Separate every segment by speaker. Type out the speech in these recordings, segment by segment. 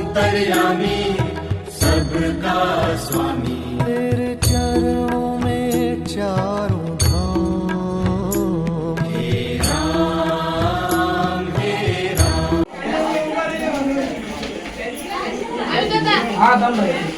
Speaker 1: अंतर्यामी सबका स्वामी।
Speaker 2: तेरे चरणों में चारों धाम।
Speaker 3: बजरंग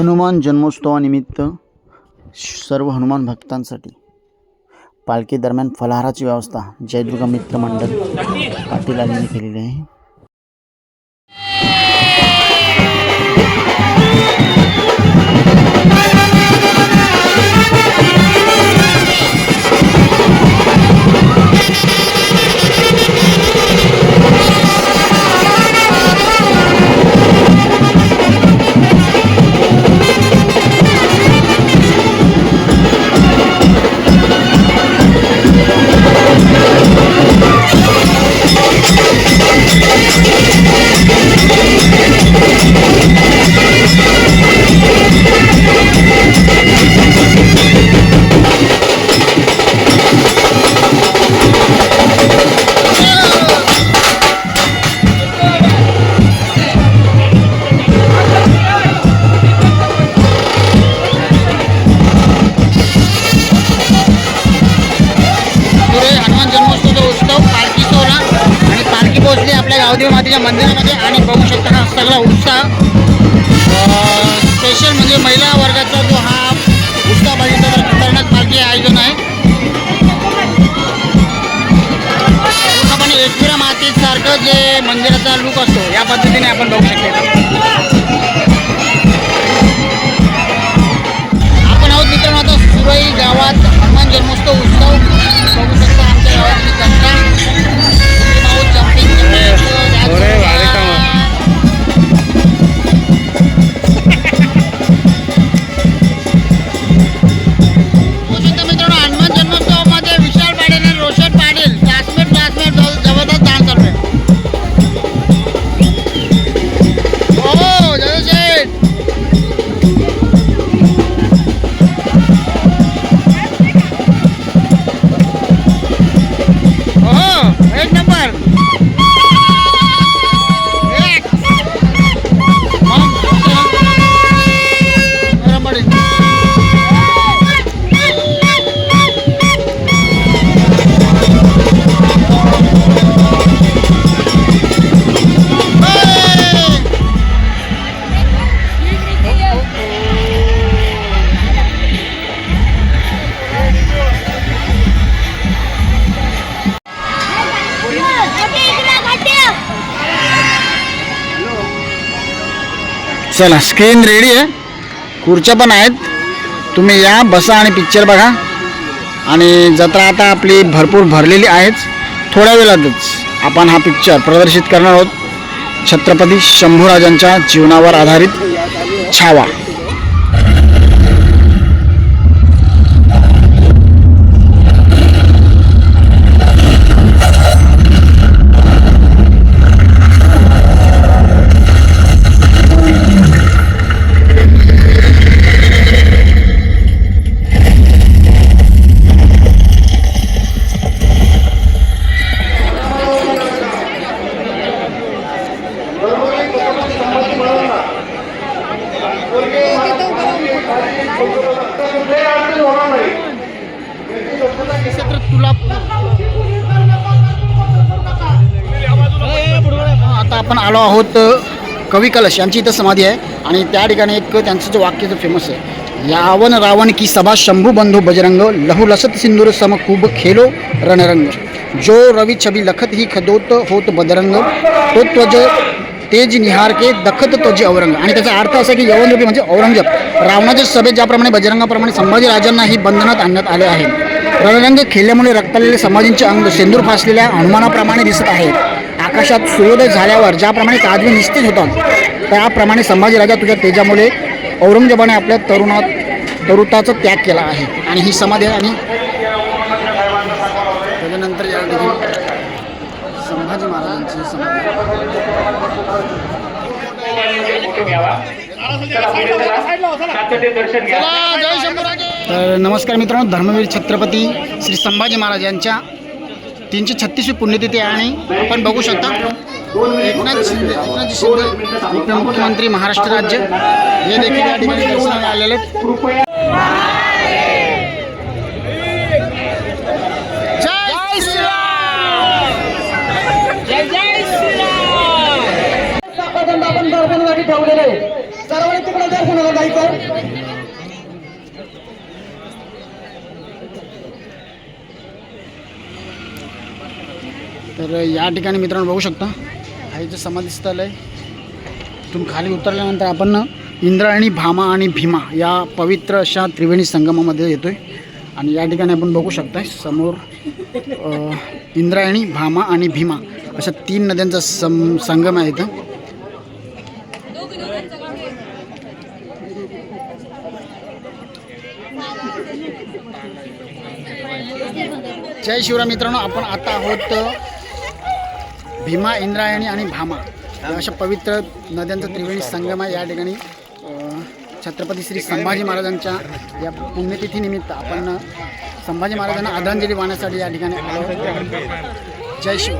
Speaker 3: हनुमान जन्मोत्सवानिमित्त सर्व हनुमान भक्तांसाठी पालखी दरम्यान फलाहाराची व्यवस्था जयदुर्गा मित्र मंडळ पाटील यांनी केलेली आहे. सगळा उत्साह. स्पेशल म्हणजे महिला वर्गाचा जो हा उत्साह बघितला तर खतरनाक भारतीय आयोजन आहे. पूर्णपणे एकविरा मातीसारखं जे मंदिराचा लुक असतो या पद्धतीने आपण बघू शकतो. आपण आहोत मित्रांनो आता सुरई गावात हनुमान जन्मोत्सव चला स्क्रीन रेडी आहे. खुर्च्या पण आहेत. तुम्ही या बसा आणि पिक्चर बघा. आणि जत्रा आता आपली भरपूर भरलेली आहेच थोड्या वेळातच आपण हा पिक्चर प्रदर्शित करणार आहोत. छत्रपती शंभूराजांच्या जीवनावर आधारित छावा. आपण आलो आहोत कवी कलश यांची इथं समाधी आहे. आणि त्या ठिकाणी एक त्यांचं जे वाक्य जे फेमस आहे यावन रावण की सभा शंभू बंधू बजरंग लहू लसत सिंदूर सम खूब खेलो रणरंग। जो रवी छबी लखत ही खदोत होत बदरंग तो त्वज तेज निहार के दखत त्वजे औरंग। आणि त्याचा अर्थ असा की यवन रूपी म्हणजे औरंगजेब. रावणाच्या सभेत ज्याप्रमाणे बजरंगाप्रमाणे संभाजी राजांनाही बंधनात आणण्यात आले आहे. रणरंग खेळल्यामुळे रक्तालेले संभाजींचे अंग सेंदूर फासलेल्या हनुमानाप्रमाणे दिसत आहेत. आकाशात सूर्योदय झाल्यावर ज्याप्रमाणे ताजवे निश्चित होतात त्याप्रमाणे संभाजीराजा तुझ्या तेजामुळे औरंगजेबाने आपल्या तरुणात तरुताचा त्याग केला आहे. आणि ही समाधी आहे आणि त्याच्यानंतर या संभाजी महाराजांची समाधी तर नमस्कार मित्रांनो धर्मवीर छत्रपती श्री संभाजी महाराज यांच्या तीनशे छत्तीसवी पुण्यतिथी आहे आणि आपण बघू शकता एकनाथ शिंदे एकनाथ शिंदे उपमुख्यमंत्री महाराष्ट्र राज्य. हे देखील या ठिकाणी दर्शनाला आलेले
Speaker 4: आपण दर्शनासाठी ठेवलेले सर्वांनी तिकडे दर्शनाला जायचं.
Speaker 3: तर या ठिकाणी मित्रांनो बघू शकता आईचं समाधीस्थळ आहे. इथून खाली उतरल्यानंतर आपण इंद्रायणी भामा आणि भीमा या पवित्र अशा त्रिवेणी संगमामध्ये येतो आहे आणि या ठिकाणी आपण बघू शकताय समोर इंद्रायणी भामा आणि भीमा अशा तीन नद्यांचा सम संगम आहे इथं. जय शिवराय मित्रांनो आपण आता आहोत भीमा इंद्रायणी आणि भामा अशा पवित्र नद्यांचा त्रिवेणी संगम आहे. या ठिकाणी छत्रपती श्री संभाजी महाराजांच्या या पुण्यतिथीनिमित्त आपण संभाजी महाराजांना आदरांजली वाहण्यासाठी या ठिकाणी आलो. जय शिव.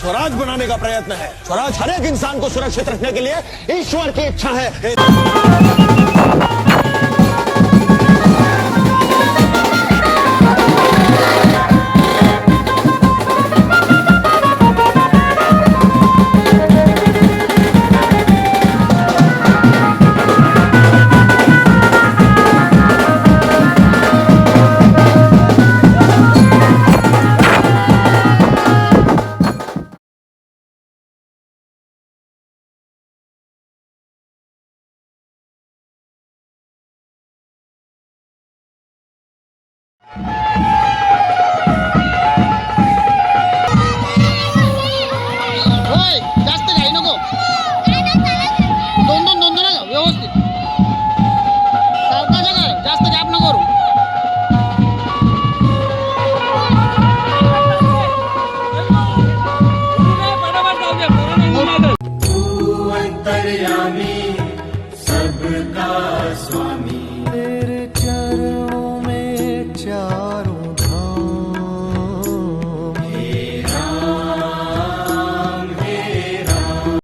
Speaker 2: स्वराज बनाने का प्रयत्न है। स्वराज हर एक इंसान को सुरक्षित रखने के लिए ईश्वर की इच्छा है।